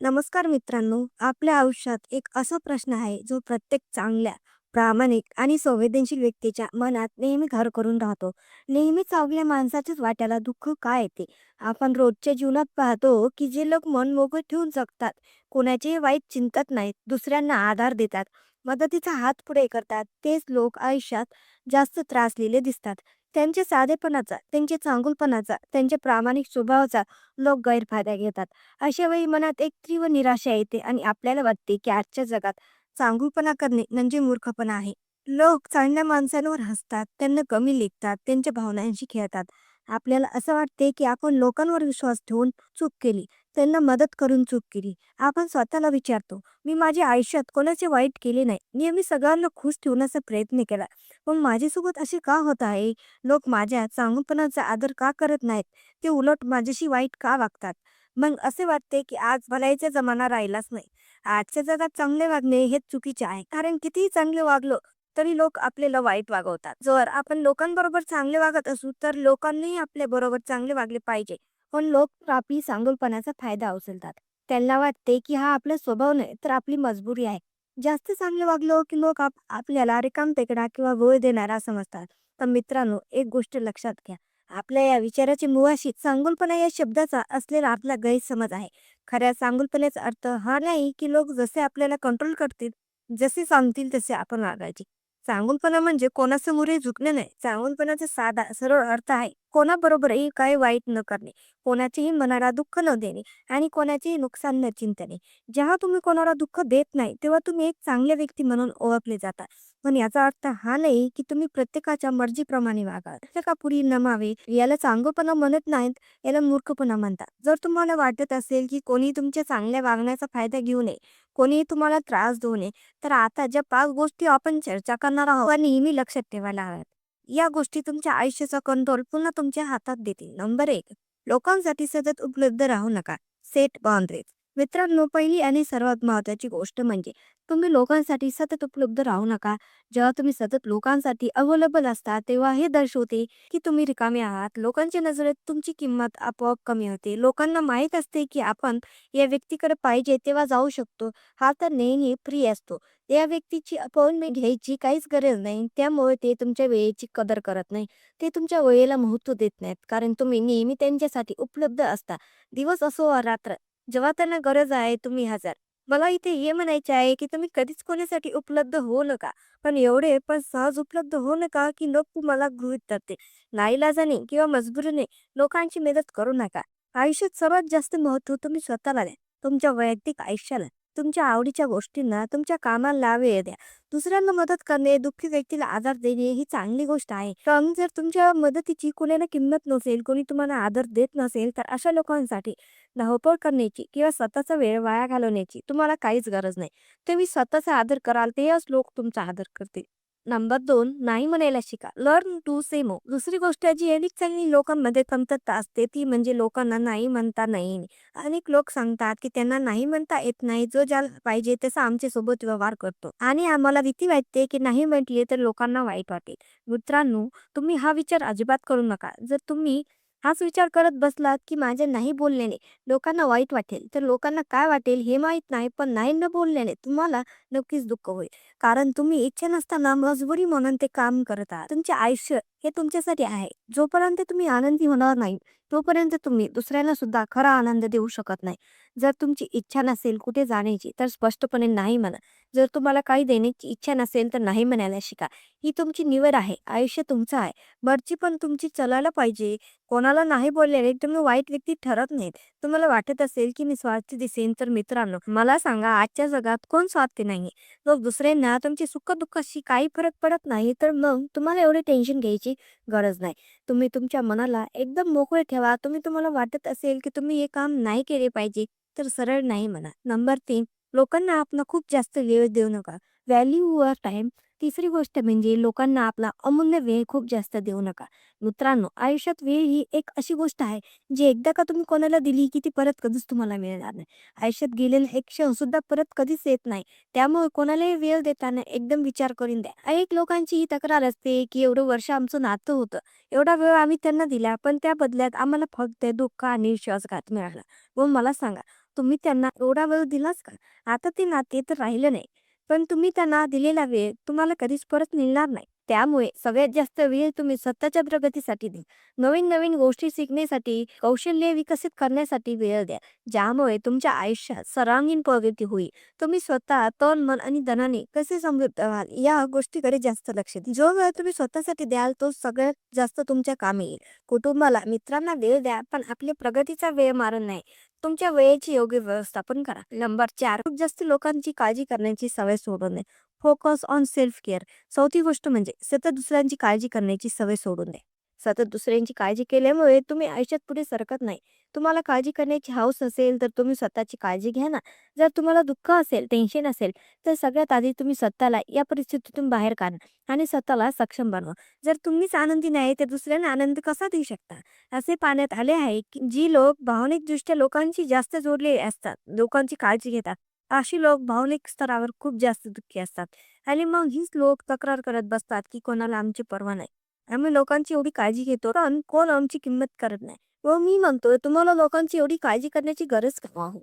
नमस्कार मित्रांनो आपल्या आयुष्यात एक असा प्रश्न आहे जो प्रत्येक चांगल्या प्रामाणिक आणि संवेदनशील व्यक्तीच्या मनात नेहमी घर करून राहतो. नेहमी चांगल्या माणसाच्याच वाट्याला दुःख काय येते? आपण रोजच्या जीवनात पाहतो की जे लोक मन मोकळे ठेवून जगतात कोणाचेही वाईट चिंतत नाहीत दुसऱ्यांना आधार देतात मदतीचा हात पुढे करतात तेच लोक आयुष्यात जास्त त्रासलेले दिसतात. त्यांच्या साधेपणाचा त्यांच्या चांगुलपणाचा त्यांच्या प्रामाणिक स्वभावाचा लोक गैरफायदा घेतात. अशा वेळी मनात एक तीव्र निराशा येते आणि आपल्याला वाटते की आजच्या जगात चांगुलपणा करणे म्हणजे मूर्खपणा आहे. लोक चांगल्या माणसांवर हसतात त्यांना कमी लेखतात त्यांच्या भावनांशी खेळतात. आपल्याला असं वाटते की आपण लोकांवर विश्वास ठेवून चूक केली त्यांना मदत करून चूक केली. आपण स्वतःला विचारतो मी माझ्या आयुष्यात कोणाचे वाईट केले नाही? नेहमी सगळ्यांना खुश ठेवण्याचा प्रयत्न केला. पण माझ्यासोबत असे का होत आहे? लोक माझ्या चांगुलपणाचा आदर का करत नाहीत? ते उलट माझ्याशी वाईट का वागतात? मग असे वाटते की आज भलाईचा जमाना राहिलाच नाही. आजच्या जगात चांगले वागणे हेच चुकीचे आहे. कारण कितीही चांगले वागलो तरी लोक आपल्याला वाईट वागवतात. जर आपण लोकांबरोबर चांगले वागत असू तर लोकांनीही आपल्या बरोबर चांगले वागले पाहिजे. पण लोक आपली चांगुलपणाचा फायदा उचलतात. त्यांना वाटते की हा आपला स्वभाव नाही तर आपली मजबुरी आहे. जास्त चांगले वागलो की लोक आप आपल्याला रिकाम टेकडा किंवा वय देणारा समजतात. तर मित्रांनो एक गोष्ट लक्षात घ्या. आपल्या या विचाराची मुळाशी चांगुलपणा या शब्दाचा असलेला आपला गैरसमज आहे. खऱ्या चांगुलपणाचा अर्थ हा नाही की लोक जसे आपल्याला कंट्रोल करतील जसे सांगतील तसे आपण वागायचे. चांगुलपणा म्हणजे कोणासमोरही झुकणे नाही. चांगुलपणाचा साधा सरळ अर्थ आहे. कोणाबरोबरही काही वाईट न करणे कोणाचेही मनाला दुःख न देणे आणि कोणाचेही नुकसान न चिंतणे. जेव्हा तुम्ही कोणाला दुःख देत नाही तेव्हा तुम्ही एक चांगले व्यक्ती म्हणून ओळखले जाता. पण याचा अर्थ हा नाही की तुम्ही प्रत्येकाच्या मर्जीप्रमाणे वागा प्रत्येकापुरी नमावे याला चांगलपणा म्हणत नाहीत याला मूर्खपणा म्हणतात. जर तुम्हाला वाटत असेल की कोणी तुमच्या चांगल्या वागण्याचा फायदा घेऊ नये कोणीही तुम्हाला त्रास देऊ नये तर आता ज्या पाच गोष्टी आपण चर्चा करणार आहोत नेहमी लक्षात ठेवायला हव्यात. या गोष्टी तुमच्या आयुष्याचा कंट्रोल पुन्हा तुमच्या हातात देतील. नंबर एक लोकांसाठी सतत उपलब्ध राहू नका. Set boundaries. मित्रांनो पहिली आणि सर्वात महत्वाची गोष्ट म्हणजे तुम्ही लोकांसाठी सतत उपलब्ध राहू नका. जेव्हा तुम्ही सतत लोकांसाठी अवेलेबल असता तेव्हा हे दर्शवते की तुम्ही रिकामे आहात. लोकांच्या नजरेत तुमची किंमत आपोआप कमी होते. लोकांना माहीत असते की आपण या व्यक्तीकडे पाहिजे तेव्हा जाऊ शकतो. हा तर नेहमी फ्री असतो. या व्यक्तीची अपॉइंटमेंट घ्यायची काहीच गरज नाही. त्यामुळे ते तुमच्या वेळेची कदर करत नाही. ते तुमच्या वेळेला महत्त्व देत नाहीत. कारण तुम्ही नेहमी त्यांच्यासाठी उपलब्ध असता. दिवस असो वा रात्र जेव्हा त्यांना गरज आहे तुम्ही हजर मला इथे हे म्हणायचे आहे की तुम्ही कधीच कोणासाठी उपलब्ध होऊ नका. पण एवढे पण सहज उपलब्ध होऊ नका की लोक तुम्हाला गृहित धरते नाईलाजाने किंवा मजबुरीने लोकांची मदत करू नका. आयुष्यात सर्वात जास्त महत्त्व तुम्ही स्वतःला द्या. तुमच्या वैयक्तिक आयुष्याला. तुमच्या आवडीच्या गोष्टींना तुमच्या कामाला वेळ द्या. दुसऱ्यांना मदत करणे दुःखी व्यक्तीला आधार देणे ही चांगली गोष्ट आहे. पण जर तुमच्या मदतीची कोणाला किंमत नसेल कोणी तुम्हाला आदर देत नसेल तर अशा लोकांसाठी धावपळ करण्याची किंवा स्वतःचा वेळ वाया घालवण्याची तुम्हाला काहीच गरज नाही. तुम्ही स्वतःचा आदर कराल तेच लोक तुमचा आदर करतील. नंबर दोन नाही म्हणायला शिका. लर्न टू सेमो दुसरी गोष्ट जी अनेक चांगली लोकांमध्ये कमतरता असते. ती म्हणजे लोकांना नाही म्हणता नाही. अनेक लोक सांगतात की त्यांना नाही म्हणता येत नाही. जो ज्याला पाहिजे तसा आमच्यासोबत व्यवहार करतो. आणि आम्हाला भीती वाटते की नाही म्हटले तर लोकांना वाईट वाटेल. मित्रांनो तुम्ही हा विचार अजिबात करू नका. जर तुम्ही हाच विचार करत बसलात की माझ्या नाही बोलण्याने लोकांना वाईट वाटेल. तर लोकांना काय वाटेल हे माहीत नाही पण नाही न बोलल्याने तुम्हाला नक्कीच दुःख होईल. कारण तुम्ही इच्छा नसताना मजबुरी म्हणून ते काम करत आहात. तुमचे आयुष्य हे तुमच्यासाठी आहे. जोपर्यंत तुम्ही आनंदी होणार नाही तोपर्यंत तुम्ही दुसऱ्यांना सुद्धा खरा आनंद देऊ शकत नाही. जर तुमची इच्छा नसेल कुठे जाण्याची तर स्पष्टपणे नाही म्हणा. जर तुम्हाला काही देण्याची इच्छा नसेल तर नाही म्हणायला शिका. ही तुमची निवड आहे आयुष्य तुमचं आहे. मर्जी पण तुमची चलायला पाहिजे. कोणाला नाही बोलल्याने तुम्ही वाईट व्यक्ती ठरत नाहीत. तुम्हाला वाटत असेल की मी स्वार्थी दिसेन तर मित्रांनो मला सांगा आजच्या जगात कोण स्वार्थी नाही मग दुसऱ्यांना तुमची सुख दुःखाशी काही फरक पडत नाही तर मग तुम्हाला एवढे टेन्शन घ्यायची गरज नाही. तुम्ही तुमच्या मनाला एकदम मोकळे ठेवा. तुम्ही तुम्हाला वाटत असेल की तुम्ही हे काम नाही केले पाहिजे तर सरळ नाही म्हणा. नंबर तीन लोकांना आपण खूप जास्त वेळ देऊ नका. व्हॅल्यू युअर टाईम तिसरी गोष्ट म्हणजे लोकांना आपला अमूल्य वेळ खूप जास्त देऊ नका. मित्रांनो आयुष्यात वेळ ही एक अशी गोष्ट आहे जी एकदा का तुम्ही कोणाला दिली की ती परत कधीच तुम्हाला मिळणार नाही. आयुष्यात गेलेला एक क्षण सुद्धा परत कधीच येत नाही. त्यामुळे कोणालाही वेळ देताना एकदम विचार करून द्या. अनेक लोकांची ही तक्रार असते की एवढं वर्ष आमचं नातं होतं. एवढा वेळ आम्ही त्यांना दिला पण त्या बदल्यात आम्हाला फक्त दुःख आणि विश्वासघात मिळाला. व मला सांगा तुम्ही त्यांना एवढा वेळ दिलाच का? आता ते नाते तर राहिलं नाही. पण तुम्ही त्यांना दिलेला वेळ तुम्हाला कधीच परत मिळणार नाही. त्यामुळे सगळ्यात जास्त वेळ तुम्ही स्वतःच्या प्रगतीसाठी द्या. नवीन नवीन गोष्टी शिकण्यासाठी कौशल्य विकसित करण्यासाठी वेळ द्या ज्यामुळे तुमच्या आयुष्यात सर्वांगीण प्रगती होईल. तुम्ही स्वतः तन मन आणि धनाने कसे समृद्ध व्हाल या गोष्टीकडे जास्त लक्ष द्या. जो वेळ तुम्ही स्वतःसाठी द्याल तो सगळ्यात जास्त तुमच्या कामी येईल. कुटुंबाला मित्रांना वेळ द्या पण आपल्या प्रगतीचा वेळ मारण नाही. तुमच्या वेळेची योग्य व्यवस्थापन करा. नंबर चार खूप जास्त लोकांची काळजी करण्याची सवय सोडून नये. फोकस ऑन सेल्फ केअर चौथी गोष्ट म्हणजे सतत दुसऱ्यांची काळजी करण्याची सवय सोडून दे. सतत दुसऱ्यांची काळजी केल्यामुळे तुम्ही आयुष्यात पुढे सरकत नाही. तुम्हाला काळजी करण्याची हौस असेल तर तुम्ही स्वतःची काळजी घ्या ना. जर तुम्हाला दुःख असेल टेन्शन असेल तर सगळ्यात आधी तुम्ही स्वतःला या परिस्थितीतून बाहेर काढा आणि स्वतःला सक्षम बनवा. जर तुम्हीच आनंदी नाही तर दुसऱ्यांना आनंद कसा देऊ शकता? असे पाण्यात आले आहे की जी लोक भावनिकदृष्ट्या लोकांची जास्त जोडलेले असतात लोकांची काळजी घेतात. अशी लोक भावनिक स्तरावर खूप जास्त दुःखी असतात. आणि मग हीच लोक तक्रार करत बसतात की कोणाला आमची पर्वा नाही. आम्ही लोकांची एवढी काळजी घेतो पण कोण आमची किंमत करत नाही. व मी म्हणतो तुम्हाला लोकांची एवढी काळजी करण्याची गरज का आहे?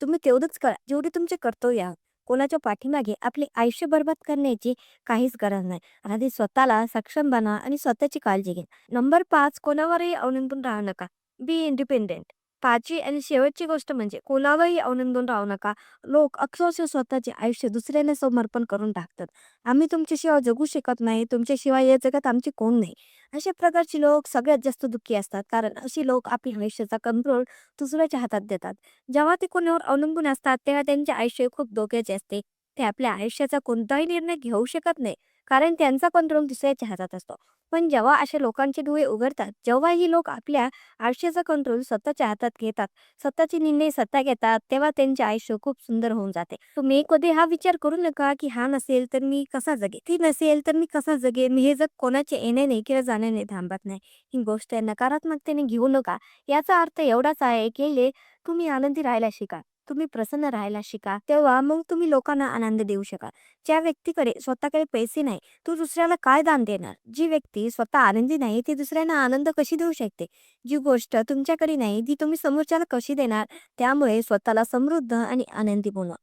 तुम्ही तेवढंच करा. जेवढी तुमचे कर्तव्य आहे कोणाच्या पाठीमागे आपले आयुष्य बर्बाद करण्याची काहीच गरज नाही. आधी स्वतःला सक्षम बना आणि स्वतःची काळजी घ्या. नंबर पाच कोणावरही अवलंबून राहू नका. Be independent. पाचवी आणि शेवटची गोष्ट म्हणजे कोणावरही अवलंबून राहू नका. लोक अक्षरशः स्वतःचे आयुष्य दुसऱ्याने समर्पण करून टाकतात. आम्ही तुमच्याशिवाय जगू शकत नाही तुमच्याशिवाय या जगात आमचे कोण नाही. अशा प्रकारची लोक सगळ्यात जास्त दुःखी असतात कारण अशी लोक आपल्या आयुष्याचा कंट्रोल दुसऱ्याच्या हातात देतात. जेव्हा ते कोणावर अवलंबून असतात तेव्हा त्यांचे आयुष्य खूप धोक्याचे असते. ते आपल्या आयुष्याचा कोणताही निर्णय घेऊ शकत नाही. कारण त्यांचा कंट्रोल दुसऱ्याच्या हातात असतो. पण जेव्हा अशा लोकांचे डोळे उघडतात जेव्हा ही लोक आपल्या आयुष्याचा कंट्रोल स्वतःच्या हातात घेतात स्वतःचे निर्णय स्वतः घेतात तेव्हा त्यांचे आयुष्य खूप सुंदर होऊन जाते. तुम्ही कधी हा विचार करू नका की हा नसेल तर मी कसा जगे ती नसेल तर मी कसा जगेन? हे जग कोणाचे येण्याने किंवा जाण्याने थांबत नाही. ही गोष्ट नकारात्मकतेने घेऊ नका. याचा अर्थ एवढाच आहे की तुम्ही आनंदी राहायला शिका. तुम्ही प्रसन्न राहायला शिका तेव्हा मग तुम्ही लोकांना आनंद देऊ शकाल. ज्या व्यक्तीकडे स्वतःकडे पैसे नाही तो दुसऱ्याला काय दान देणार? जी व्यक्ती स्वतः आनंदी नाही ती दुसऱ्यांना आनंद कशी देऊ शकते? जी गोष्ट तुमच्याकडे नाही ती तुम्ही समोरच्याला कशी देणार? त्यामुळे स्वतःला समृद्ध आणि आनंदी बनवा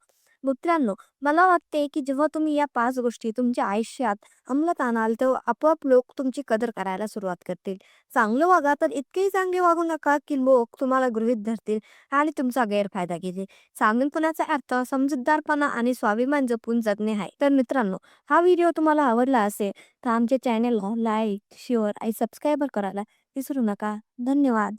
मित्रांनो मला वाटते की जेव्हा तुम्ही या पाच गोष्टी तुमच्या आयुष्यात अंमलात आणाल तेव्हा आपोआप लोक तुमची कदर करायला सुरुवात करतील. चांगलं वागा तर इतकेही चांगले वागू नका की लोक तुम्हाला गृहित धरतील आणि तुमचा गैरफायदा घेतील. चांगलपणाचा अर्थ समजूतदारपणा आणि स्वाभिमान जपून जगणे आहे. तर मित्रांनो हा व्हिडिओ तुम्हाला आवडला असेल तर आमच्या चॅनेलला लाईक शेअर आणि सबस्क्राईबर करायला विसरू नका. धन्यवाद.